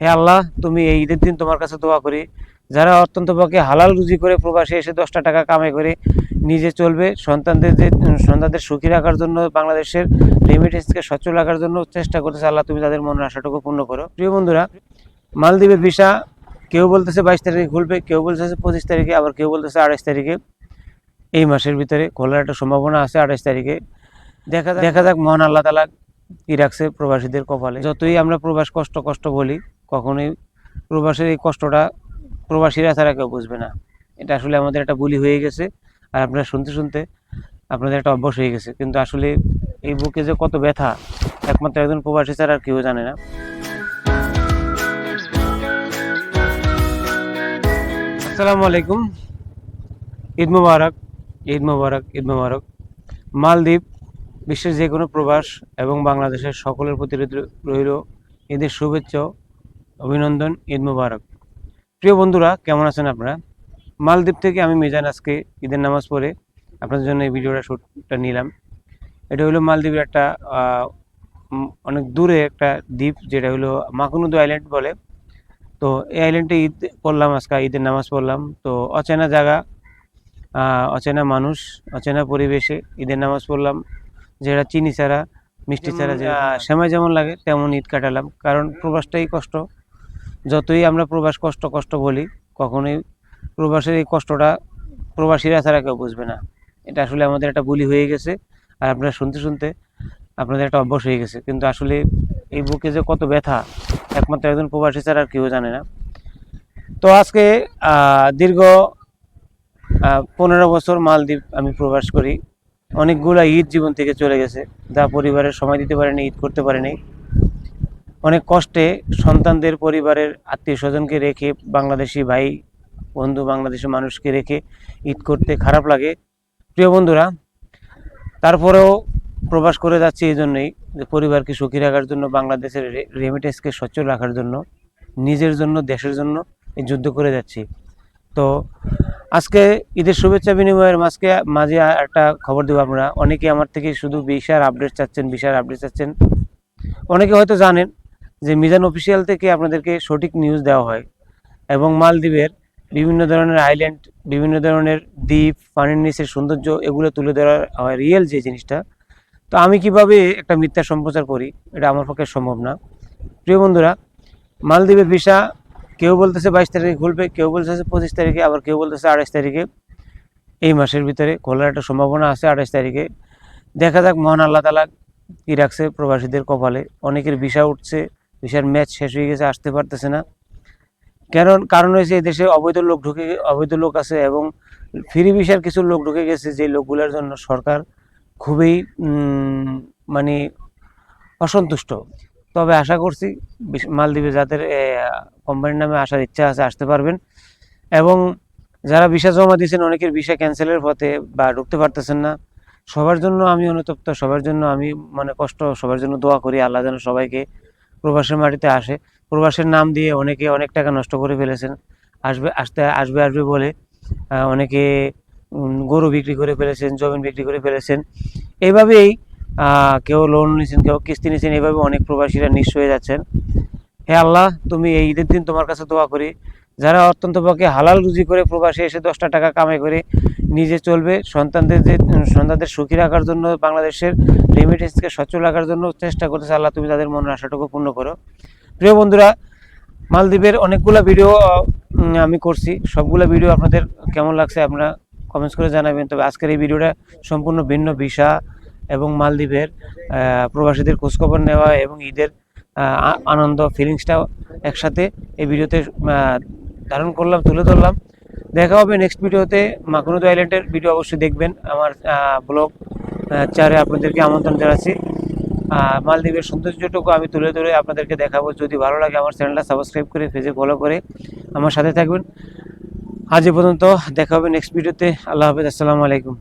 হে আল্লাহ তুমি এই ঈদের দিন তোমার কাছে দোয়া করি। যারা অত্যন্ত পক্ষে হালাল রুজি করে প্রবাসে এসে দশটা টাকা কামাই করে নিজে চলবে। সন্তানদের যে সন্তানদের সুখী রাখার জন্য বাংলাদেশের রেমিটেন্সকে সচ্ছল রাখার জন্য চেষ্টা করতেছে আল্লাহ তুমি তাদের মনের আশাটুকু পূর্ণ করো। প্রিয় বন্ধুরা মালদ্বীপের ভিসা কেউ বলতেছে বাইশ তারিখে খুলবে কেউ বলতেছে পঁচিশ তারিখে আবার কেউ বলতেছে আঠাশ তারিখে। এই মাসের ভিতরে খোলার একটা সম্ভাবনা আছে আঠাশ তারিখে। দেখা দেখা যাক। মহান আল্লাহ তালা কি রাখছে প্রবাসীদের কপালে। যতই আমরা প্রবাস কষ্ট কষ্ট বলি কখনোই প্রবাসের এই কষ্টটা প্রবাসীরা ছাড়া কেউ বুঝবে না। এটা আসলে আমাদের একটা বুলি হয়ে গেছে আর আপনারা শুনতে শুনতে আপনাদের একটা অভ্যাস হয়ে গেছে। কিন্তু আসলে এই বুকে যে কত ব্যথা, একমাত্র একজন প্রবাসী ছাড়া আর কেউ জানে না। আসসালামু আলাইকুম। ঈদ মুবারক ঈদ মুবারক ঈদ মুবারক। মালদ্বীপ বিশ্বের যে কোনো প্রবাস এবং বাংলাদেশের সকলের প্রতি রইল ঈদের শুভেচ্ছা। অভিনন্দন ঈদ মুবারক। প্রিয় বন্ধুরা কেমন আছেন আপনারা? মালদ্বীপ থেকে আমি মিজান আজকে ঈদের নামাজ পড়ে আপনাদের জন্য এই ভিডিওটা শ্যুটটা নিলাম। এটা হলো মালদ্বীপের একটা অনেক দূরে একটা দ্বীপ যেটা হলো মাকুনুদু আইল্যান্ড বলে। তো এই আইল্যান্ডে ঈদ পড়লাম আজকে ঈদের নামাজ পড়লাম। তো অচেনা জায়গা অচেনা মানুষ অচেনা পরিবেশে ঈদের নামাজ পড়লাম। যেটা চিনি ছাড়া মিষ্টি ছাড়া যে সময় যেমন লাগে তেমন ঈদ কাটালাম। কারণ প্রবাসটাই কষ্ট। যতই আমরা প্রবাস কষ্ট কষ্ট বলি, কখনোই প্রবাসের এই কষ্টটা প্রবাসীরা ছাড়া কেউ বুঝবে না। এটা আসলে আমাদের একটা বুলি হয়ে গেছে, আর আপনারা শুনতে শুনতে আপনাদের একটা অভ্যাস হয়ে গেছে। কিন্তু আসলে এই বুকে যে কত ব্যথা, একমাত্র একজন প্রবাসী ছাড়া আর কেউ জানে না। তো আজকে দীর্ঘ পনেরো বছর মালদ্বীপ আমি প্রবাস করি। অনেকগুলা ঈদ জীবন থেকে চলে গেছে। যা পরিবারের সময় দিতে পারেনি, ঈদ করতে পারেনি। অনেক কষ্টে সন্তানদের পরিবারের আত্মীয় স্বজনকে রেখে, বাংলাদেশি ভাই, বন্ধু, বাংলাদেশি মানুষকে রেখে ঈদ করতে খারাপ লাগে। প্রিয় বন্ধুরা, তারপরেও প্রবাস করে যাচ্ছি এই জন্যই যে পরিবারকে সুখী রাখার জন্য, বাংলাদেশের রেমিটেন্সকে সচ্ছল রাখার জন্য, নিজের জন্য, দেশের জন্য এই যুদ্ধ করে যাচ্ছি। তো আজকে ঈদের শুভেচ্ছা বিনিময়ের মাঝকে, মাঝে একটা খবর দেবো আপনারা অনেকে আমার থেকে শুধু বিশার আপডেট চাচ্ছেন বিশার আপডেট চাচ্ছেন। অনেকে হয়তো জানেন যে মিজান অফিসিয়াল থেকে আপনাদেরকে সঠিক নিউজ দেওয়া হয় এবং মালদ্বীপের বিভিন্ন ধরনের আইল্যান্ড বিভিন্ন ধরনের দ্বীপ, পানির নিচের সৌন্দর্য এগুলো তুলে ধরা হয় রিয়েল যে জিনিসটা। তো আমি কীভাবে একটা মিথ্যা সম্প্রচার করি, এটা আমার পক্ষে সম্ভব না। প্রিয় বন্ধুরা, মালদ্বীপের ভিসা কেউ বলতেছে বাইশ তারিখে খুলবে, কেউ বলতেছে পঁচিশ তারিখে, আবার কেউ বলতেছে আঠাশ তারিখে। এই মাসের ভিতরে খোলার একটা সম্ভাবনা আছে আঠাশ তারিখে। দেখা যাক, মহান আল্লাহ তালা কি রাখছে প্রবাসীদের কপালে। অনেকের ভিসা উঠছে ভিসার ম্যাচ শেষ হয়ে গেছে, আসতে পারতেছে না। কারণ কারণ হয়েছে দেশে অবৈধ লোক ঢুকে অবৈধ লোক আছে এবং ফ্রি ভিসার কিছু লোক ঢুকে গেছে, যে লোকগুলোর জন্য সরকার খুবই মানে অসন্তুষ্ট। তবে আশা করছি মালদ্বীপে যাদের কোম্পানির নামে আসার ইচ্ছা আছে, আসতে পারবেন। এবং যারা ভিসা জমা দিয়েছেন, অনেকের ভিসা ক্যান্সেলের পথে বা ঢুকতে পারতেছেন না। সবার জন্য আমি অনুতপ্ত, সবার জন্য আমি মানে কষ্ট, সবার জন্য দোয়া করি, আল্লাহ যেন সবাইকে প্রবাসের মাটিতে আসে। প্রবাসের নাম দিয়ে অনেকে অনেক টাকা নষ্ট করে ফেলেছেন। আসবে, আসতে, আসবে আসবে বলে অনেকে গরু বিক্রি করে ফেলেছেন, জমিন বিক্রি করে ফেলেছেন। এইভাবেই কেউ লোন নিয়েছেন কেউ কিস্তি নিয়েছেন এইভাবে অনেক প্রবাসীরা নিঃস্ব হয়ে যাচ্ছেন। হে আল্লাহ, তুমি এই ঈদের দিন তোমার কাছে দোয়া করি। যারা অত্যন্ত পক্ষে হালাল রুজি করে প্রবাসে এসে দশটা টাকা কামাই করে নিজে চলবে, সন্তানদের যে সন্তানদের সুখী রাখার জন্য, বাংলাদেশের রেমিটেন্সকে সচ্ছল রাখার জন্য চেষ্টা করতেছে আল্লাহ, তুমি তাদের মনের আশাটুকু পূর্ণ করো। প্রিয় বন্ধুরা, মালদ্বীপের অনেকগুলো ভিডিও আমি করছি। সবগুলো ভিডিও আপনাদের কেমন লাগছে আপনারা কমেন্টস করে জানাবেন। তবে আজকের এই ভিডিওটা সম্পূর্ণ ভিন্ন ভিসা এবং মালদ্বীপের প্রবাসীদের খোঁজখবর নেওয়া এবং ঈদের আনন্দ ফিলিংসটাও একসাথে এই ভিডিওতে ধারণ করলাম, তুলে ধরলাম। দেখা হবে নেক্সট ভিডিওতে। মাকুনুদ আইল্যান্ডের ভিডিও অবশ্যই দেখবেন। আমার ব্লগ চারে আপনাদেরকে আমন্ত্রণ জানাচ্ছি। মালদ্বীপের সৌন্দর্যটুকু আমি তুলে ধরে আপনাদেরকে দেখাবো। যদি ভালো লাগে আমার চ্যানেলটা সাবস্ক্রাইব করে পেজে ফলো করে আমার সাথে থাকবেন। আজ পর্যন্ত দেখা হবে নেক্সট ভিডিওতে আল্লাহ হাফেজ। আসসালামু আলাইকুম।